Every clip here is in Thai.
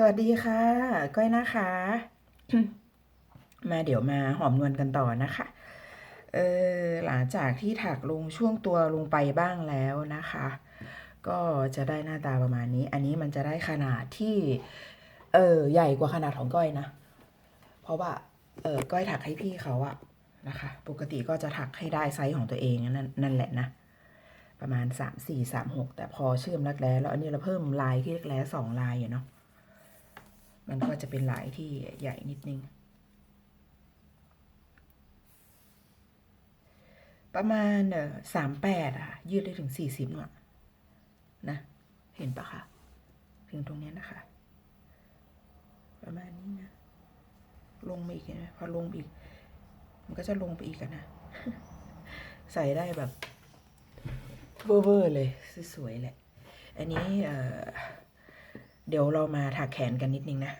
สวัสดีค่ะ ก้อยนะคะ มาเดี๋ยวมาหอมนวลกันต่อนะคะ เออหลังจากที่ถักลงช่วงตัวลงไปบ้างแล้วนะคะ ก็จะได้หน้าตาประมาณนี้ อันนี้มันจะได้ขนาดที่ เออใหญ่กว่าขนาดของก้อยนะ เพราะว่า เออก้อยถักให้พี่เขาอะนะคะ ปกติก็จะถักให้ได้ไซส์ของตัวเองนั่นนั่นแหละนะ ประมาณสามสี่สามหกแต่พอเชื่อมรักแร้แล้วอันนี้เราเพิ่มลายที่รักแร้สองลายอะเนาะ มันก็จะเป็นลายที่ใหญ่นิดนึง ประมาณสามแปดอะยืดได้ถึงสี่สิบหน่อยนะ เห็นปะคะ ถึงตรงเนี้ยนะคะ ประมาณนี้นะ ลงมาอีกนไหมพอลงอีก มันก็จะลงไปอีกนะ ใส่ได้แบบเวอร์เลย สวยๆแหละ อันนี้เอ่อ เดี๋ยวเรามาถักแขนกันนิดนึงนะ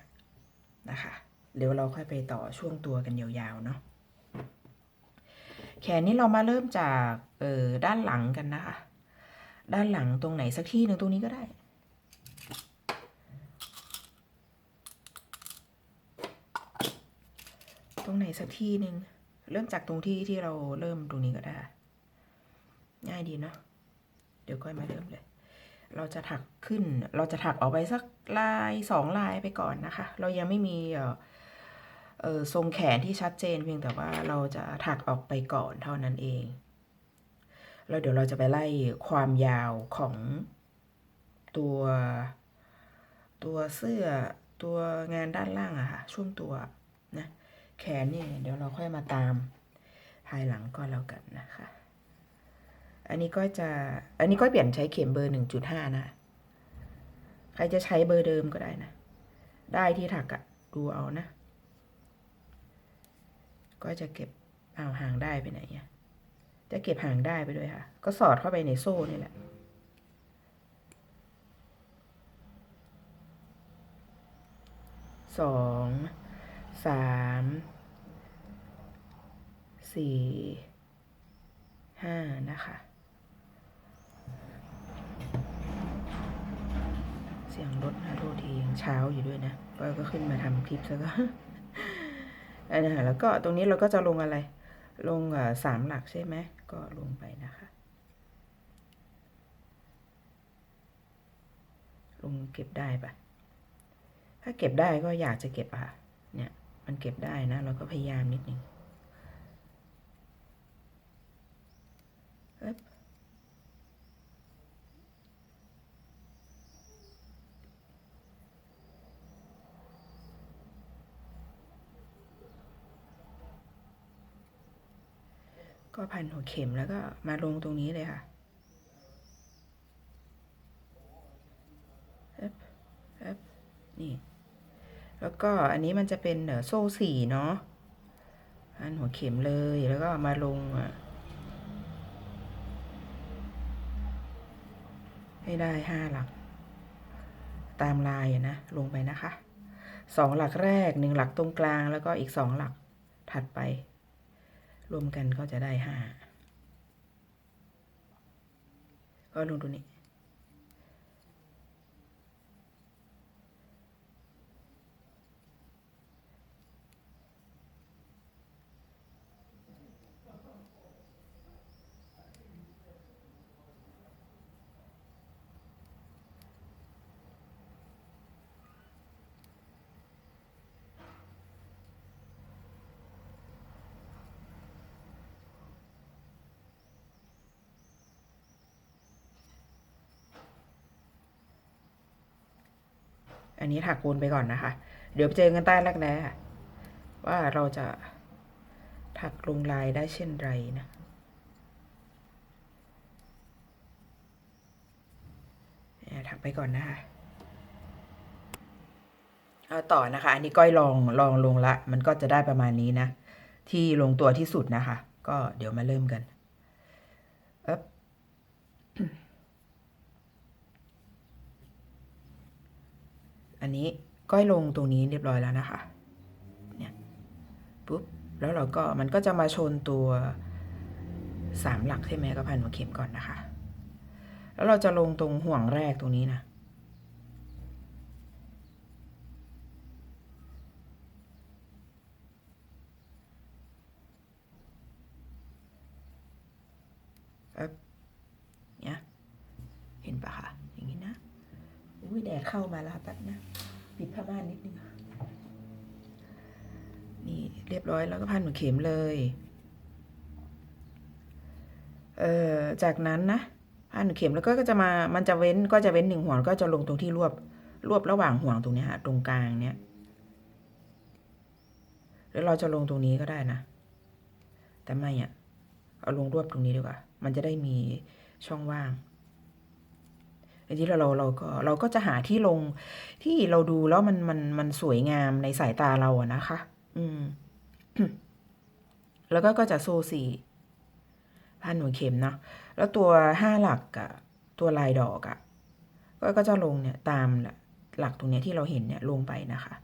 นะคะเดี๋ยวเราค่อยไปต่อช่วงตัวกันยาวๆเนาะแขนนี้เรามาเริ่มจากเอ่อด้านหลังกันนะคะ ด้านหลังตรงไหนสักที่หนึ่งตรงนี้ก็ได้ ตรงไหนสักที่หนึ่งเริ่มจากตรงที่ที่เราเริ่มตรงนี้ก็ได้ ง่ายดีเนาะเดี๋ยวค่อยมาเริ่มเลย เราจะถักขึ้น เราจะถักออกไปสักลายสองลายไปก่อนนะคะ เรายังไม่มีเออทรงแขนที่ชัดเจนเพียงแต่ว่าเราจะถักออกไปก่อนเท่านั้นเอง แล้วเดี๋ยวเราจะไปไล่ความยาวของตัวตัวเสื้อตัวงานด้านล่างอะค่ะ ช่วงตัวนะแขนนี่เดี๋ยวเราค่อยมาตามภายหลังก็แล้วกันนะคะ อันนี้ก็จะ อันนี้ก็เปลี่ยนใช้เข็มเบอร์หนึ่งจุดห้านะ ใครจะใช้เบอร์เดิมก็ได้นะ ได้ที่ถักอะดูเอานะ ก็จะเก็บเอาวหางได้ไปไหนอะจะเก็บหางได้ไปด้วยค่ะ ก็สอดเข้าไปในโซ่นี่แหละ สอง สาม สี่ ห้านะคะ สียงรถนะโทษทียังเช้าอยู่ด้วยนะก็ก็ขึ้นมาทำคลิปซะก็อันนั้นแล้วก็ตรงนี้เราก็จะลงอะไร ลงอ่สามหลักใช่ไหมก็ลงไปนะคะ ลงเก็บได้ปะถ้าเก็บได้ก็อยากจะเก็บอะเนี่ย มันเก็บได้นะ เราก็พยายามนิดนึงเอ๊บ ก็พันหัวเข็มแล้วก็มาลงตรงนี้เลยค่ะเอ๊บเอ๊บนี่ แล้วก็อันนี้มันจะเป็นโซ่สี่เนาะพันหัวเข็มเลยแล้วก็มาลงให้ได้ห้าหลัก ตามลายนะ ลงไปนะคะสองหลักแรกหนึ่งหลักตรงกลางแล้วก็อีกสองหลักถัดไป รวมกันก็จะได้ห้าก็ลงตรงนี้ อันนี้ถักวนไปก่อนนะคะ เดี๋ยวไปเจอกันใต้รักแร้ค่ว่าเราจะถักลงลายได้เช่นไรนะถักไปก่อนนะคะเอาต่อนะคะ อันนี้ก้อยลองลองลงละ มันก็จะได้ประมาณนี้นะ ที่ลงตัวที่สุดนะคะ ก็เดี๋ยวมาเริ่มกันเอ๊บ อันนี้ก้อยลงตรงนี้เรียบร้อยแล้วนะคะเนี่ยปุ๊บแล้วเราก็มันก็จะมาชนตัวสามหลักใช่ไหมก็พันหัวเข็มก่อนนะคะ แล้วเราจะลงตรงห่วงแรกตรงนี้นะ ปะคะอย่างนี้นะ อุ้ยแดดเข้ามาแล้วค่ะแป๊บนะปิดผ้าม่านนิดนึงนี่เรียบร้อยแล้วก็พันหัวเข็มเลยเอ่อจากนั้นนะพันหัวเข็มแล้วก็จะมามันจะเว้นก็จะเว้นหนึ่งห่วงก็จะลงตรงที่รวบรวบระหว่างห่วงตรงนี้ฮะตรงกลางเนี้ยหรือเราจะลงตรงนี้ก็ได้นะ แต่ไม่อะเอาลงรวบตรงนี้ดีกว่า มันจะได้มีช่องว่าง ทีนี้เราเราเราก็เราก็จะหาที่ลงที่เราดูแล้วมันมันมันสวยงามในสายตาเราอะนะคะ อืม แล้วก็ก็จะโซ่สี่พันหัวเข็มเนาะแล้วตัวห้าหลักอะตัวลายดอกอะก็ก็จะลงเนี่ยตามหลักตรงเนี้ยที่เราเห็นเนี่ยลงไปนะคะ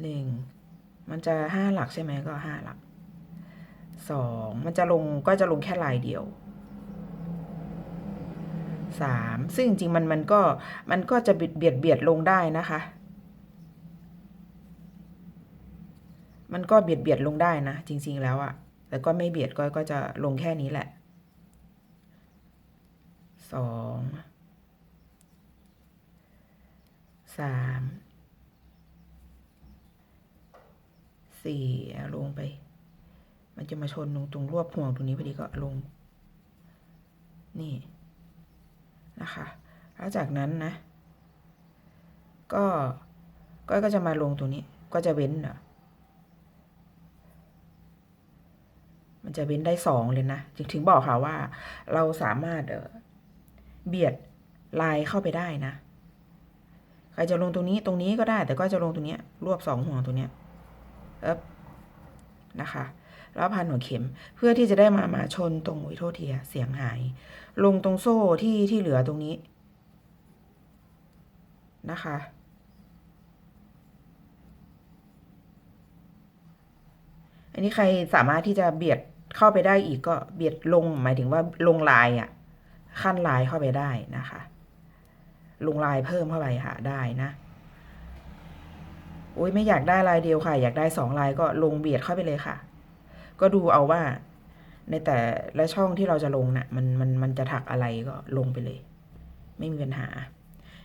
หนึ่งมันจะห้าหลักใช่ไหมก็ห้าหลักสองมันจะลงก็จะลงแค่ลายเดียว สามซึ่งจริงๆมันมันก็มันก็จะเบียดเบียดเบียดลงได้นะคะ มันก็เบียดเบียดลงได้นะ จริง ๆ แล้วอะแต่ก็ไม่เบียดก็ก็จะลงแค่นี้แหละสองสามสี่ลงไป มันจะมาชนตรงตรงรวบห่วงตรงนี้พอดีก็ลง นี่ นะคะแล้วจากนั้นนะ ก็ก็ก็จะมาลงตรงนี้ก็จะเว้นอะมันจะเว้นได้สองเลยนะถึงถึงบอกค่ะว่า เราสามารถเบียดลายเข้าไปได้นะใครจะลงตรงนี้ตรงนี้ก็ได้ แต่ก็จะลงตรงนี้รวบสองห่วงตรงเนี้ยเอ๊บนะคะ แล้วพันหัวเข็ม เพื่อที่จะได้มามาชนตรงวิโทษทีเสียงหาย ลงตรงโซ่ที่ที่เหลือตรงนี้นะคะ อันนี้ใครสามารถที่จะเบียดเข้าไปได้อีกก็เบียดลงหมายถึงว่าลงลายอะขั้นลายเข้าไปได้นะคะ ลงลายเพิ่มเข้าไปค่ะได้นะโอ้ยไม่อยากได้ลายเดียวค่ะ อยากได้สองลายก็ลงเบียดเข้าไปเลยค่ะ ก็ดูเอาว่า ในแต่ละช่องที่เราจะลงนะ่ะมันมันมันจะถักอะไรก็ลงไปเลย ไม่มีปัญหา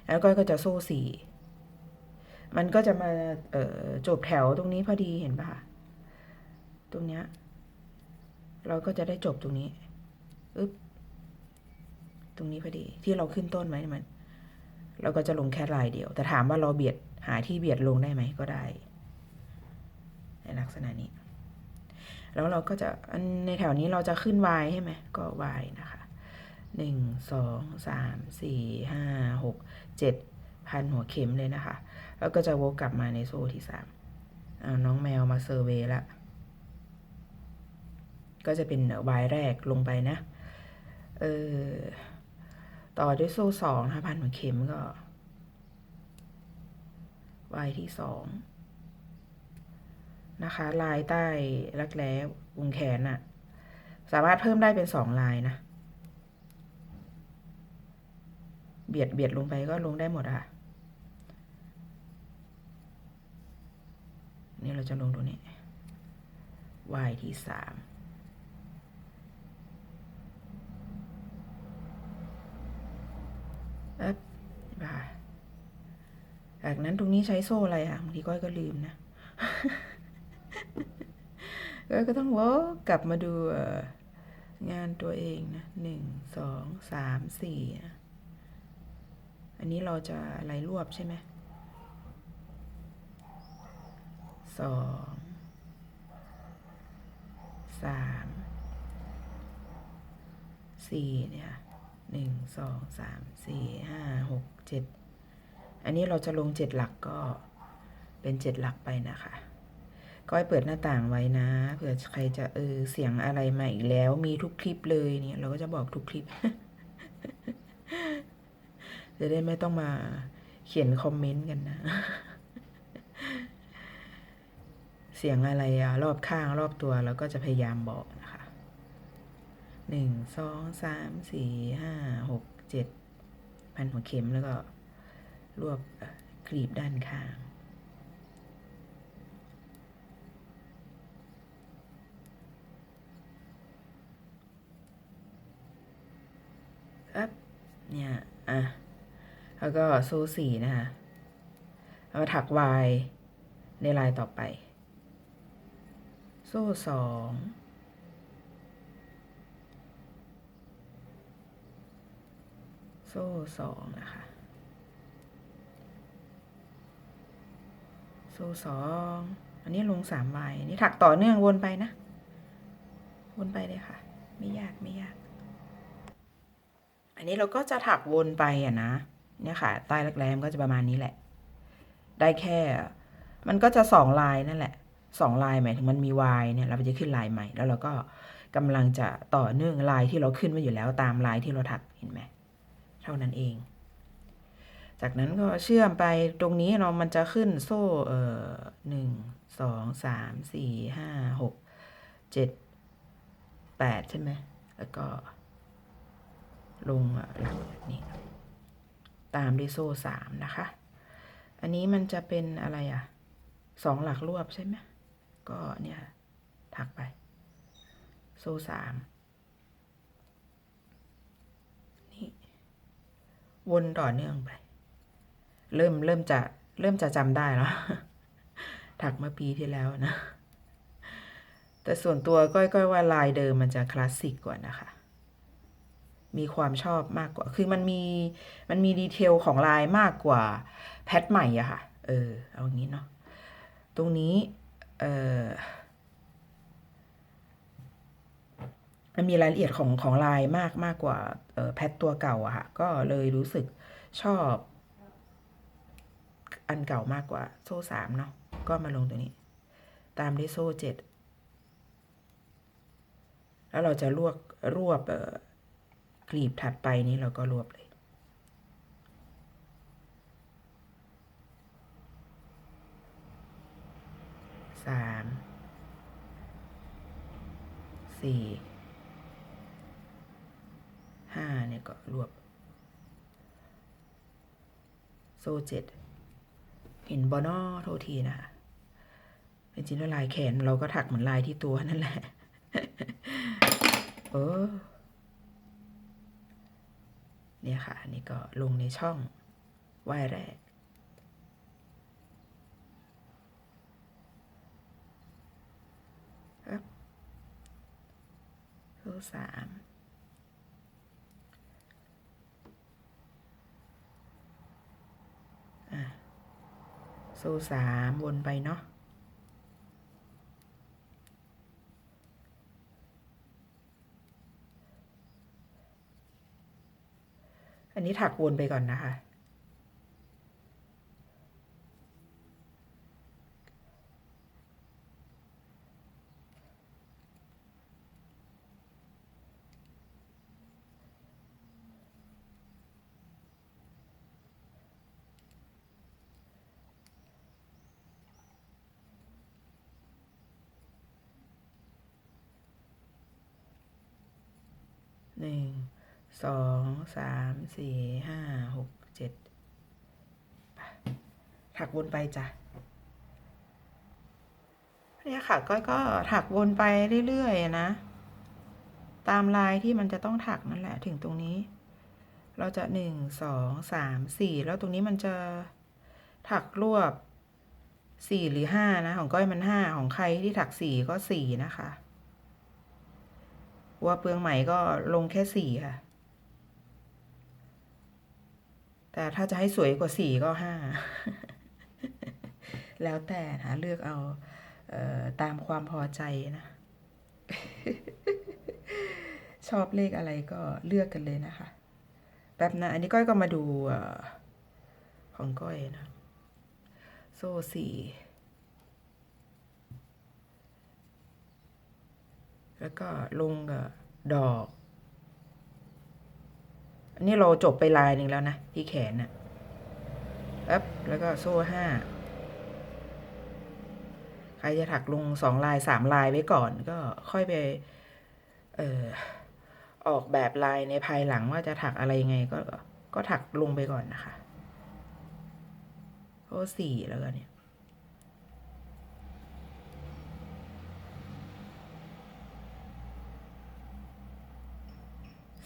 แล้วก็ก็จะโซ่สี่มันก็จะมาเอ่อจบแถวตรงนี้พอดีเห็นปะคะตรงเนี้ยเราก็จะได้จบตรงนี้อึ๊บตรงนี้พอดีที่เราขึ้นต้นไว้มัน เราก็จะลงแค่ลายเดียว แต่ถามว่าเราเบียดหาที่เบียดลงได้ไหมก็ได้ ในลักษณะนี้ แล้วเราก็จะในแถวนี้เราจะขึ้น y ใช่ไหมก็ y นะคะหนึ่งสองสามสี่ห้าหกเจ็ดพันหัวเข็มเลยนะคะ แล้วก็จะวกกลับมาในโซ่ที่สามน้องแมวมาเซอร์เวย์ละก็จะเป็น y แรกลงไปนะ เออ ต่อด้วยโซ่สองนะคะพันหัวเข็มก็ y ที่สอง นะคะ ลายใต้รักแร้วงแขนอะสามารถเพิ่มได้เป็นสองลายนะ เบียดเบียดลงไปก็ลงได้หมดอะนี่เราจะลงตรงนี้ y ที่สามเอ๊ะบ่าจากนั้นตรงนี้ใช้โซ่อะไรอะบางทีก้อยก็ลืมนะ ก็ก็ต้องวกกลับมาดูงานตัวเองนะหนึ่งสองสามสี่อันนี้เราจะอะไรรวบใช่ไหมสองสามสี่เนี่ยหนึ่งสองสามสี่ห้าหกเจ็ดอันนี้เราจะลงเจ็ดหลักก็เป็นเจ็ดหลักไปนะคะ ก็ให้เปิดหน้าต่างไว้นะ เผื่อใครจะเออเสียงอะไรมาอีกแล้ว มีทุกคลิปเลยเนี่ย เราก็จะบอกทุกคลิป จะได้ไม่ต้องมาเขียนคอมเมนต์กันนะ เสียงอะไรอะรอบข้างรอบตัวเราก็จะพยายามบอกนะคะหนึ่งสองสามสี่ห้าหกเจ็ดพันหัวเข็มแล้วก็รวบกรีบด้านข้าง อัพเนี่ยอะแล้วก็โซ่สี่นะคะแล้วก็ถัก Y ในลายต่อไป โซ่สองโซ่สองนะคะ โซ่สองอันนี้ลงสามใบนี่ถักต่อเนื่องวนไปนะ วนไปเลยค่ะ ไม่ยากไม่ยาก อันนี้เราก็จะถักวนไปอะนะ เนี่ยค่ะ ใต้รักแร้มก็จะประมาณนี้แหละ ได้แค่ มันก็จะสองลายนั่นแหละสองลายหมายถึงมันมีวายเนี่ยเราจะขึ้นลายใหม่ แล้วเราก็กำลังจะต่อเนื่องลายที่เราขึ้นไว้อยู่แล้วตามลายที่เราถักเห็นไหมเท่านั้นเอง จากนั้นก็เชื่อมไปตรงนี้เรามันจะขึ้นโซ่เอ่อหนึ่งสองสามสี่ห้าหกเจ็ดแปดใช่ไหมแล้วก็ ลงหลักแบบนี้ ตามด้วยโซ่สามนะคะ อันนี้มันจะเป็นอะไรอะสองหลักรวบใช่ไหมก็เนี่ยถักไป โซ่สามนี่วนต่อเนื่องไป เริ่มเริ่มจะเริ่มจะจำได้แล้วถักเมื่อปีที่แล้วนะ แต่ส่วนตัวก้อยก้อยว่าลายเดิมมันจะคลาสสิกกว่านะคะ มีความชอบมากกว่า คือมันมีมันมีดีเทลของลายมากกว่าแพทใหม่อะค่ะ เออ เอาอย่างนี้เนาะ ตรงนี้ เออมันมีรายละเอียดของของลายมากมากกว่าเออแพทตัวเก่าอะค่ะ ก็เลยรู้สึกชอบ อันเก่ามากกว่า โซ่สามเนาะ ก็มาลงตัวนี้ ตามด้วยโซ่เจ็ด แล้วเราจะลวกรวบเอ่อ กลีบถัดไปนี้เราก็รวบเลย สาม สี่ ห้าเนี่ยก็รวบ โซ่เจ็ดเห็นบอนอโทษทีนะคะเป็นจริงแล้วลายแขนเราก็ถักเหมือนลายที่ตัวนั่นแหละ เออ เนี่ยค่ะ อันนี้ก็ลงในช่องว่ายแรก ครับโซ่สามอะโซ่สามวนไปเนาะ อันนี้ถักวนไปก่อนนะคะ หนึ่ง สองสามสี่ห้าหกเจ็ดถักวนไปจ้ะเนี่ยค่ะก้อยก็ถักวนไปเรื่อยๆนะ ตามลายที่มันจะต้องถักนั่นแหละถึงตรงนี้ เราจะหนึ่งสองสามสี่แล้วตรงนี้มันจะถักรวบสี่หรือห้านะ ของก้อยมันห้าของใครที่ถักสี่ก็สี่นะคะ ว่าเปลืองไหมก็ลงแค่สี่ค่ะ แต่ถ้าจะให้สวยกว่าสี่ก็ห้าแล้วแต่นะเลือกเอาเออตามความพอใจนะ ชอบเลขอะไรก็เลือกกันเลยนะคะ แป๊บนะอันนี้ก้อยก็มาดูออของก้อยนะ โซ่สี่แล้วก็ลงกับดอก อันนี้เราจบไปลายหนึ่งแล้วนะ ที่แขนน่ะปั๊บแล้วก็โซ่ห้าใครจะถักลงสองลายสามลายไว้ก่อนก็ค่อยไปเอ่อออกแบบลายในภายหลังว่าจะถักอะไรยังไงก็ก็ถักลงไปก่อนนะคะโซ่สี่แล้วก็เนี่ย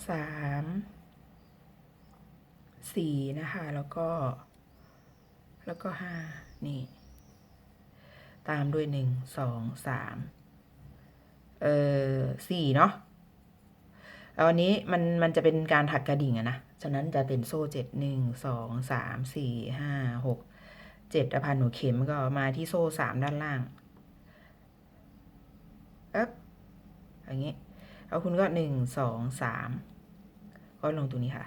สาม สี่นะคะ แล้วก็ แล้วก็ห้านี่ ตามด้วยหนึ่งสองสามเอ่อสี่เนาะแล้วอันนี้มันมันจะเป็นการถักกระดิ่งอะนะ ฉะนั้นจะเป็นโซ่เจ็ดหนึ่งสองสามสี่ห้าหกเจ็ดพันหนูเข็มก็มาที่โซ่สามด้านล่างเอ๊บอย่างนี้แล้วคุณก็หนึ่งสองสามก็ลงตรงนี้ค่ะ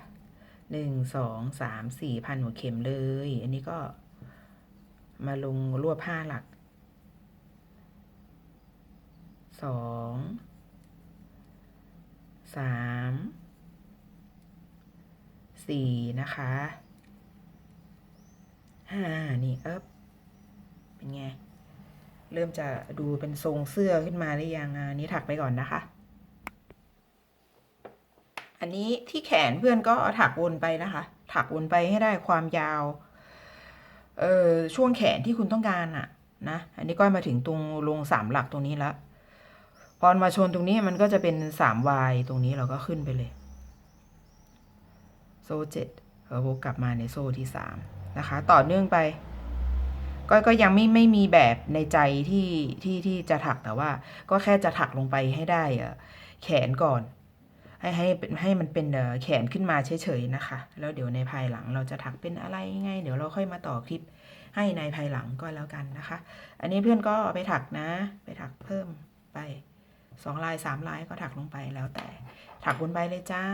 หนึ่งสองสามสี่พันหัวเข็มเลย อันนี้ก็มาลงรวบผ้าหลักสองสามสี่นะคะห้านี่เอ๊บเป็นไง เริ่มจะดูเป็นทรงเสื้อขึ้นมาหรือยังอันนี้ถักไปก่อนนะคะ อันนี้ที่แขนเพื่อนก็ถักวนไปนะคะ ถักวนไปให้ได้ความยาว เอ่อช่วงแขนที่คุณต้องการอะนะ อันนี้ก็มาถึงตรงลงสามหลักตรงนี้แล้วพอมาชนตรงนี้มันก็จะเป็นสามวายตรงนี้เราก็ขึ้นไปเลย โซ่เจ็ดเราวกกลับมาในโซ่ที่สามนะคะ ต่อเนื่องไปก็ก็ยังไม่ไม่มีแบบในใจที่ที่ที่จะถักแต่ว่า ก็แค่จะถักลงไปให้ได้อะแขนก่อน ให้ให้เป็นให้มันเป็นเออแขนขึ้นมาเฉยๆนะคะ แล้วเดี๋ยวในภายหลังเราจะถักเป็นอะไรยังไง เดี๋ยวเราค่อยมาต่อคลิปให้ในภายหลังก็แล้วกันนะคะ อันนี้เพื่อนก็ไปถักนะ ไปถักเพิ่มไปสองลายสามลายก็ถักลงไปแล้วแต่ถักวนไปเลยจ้า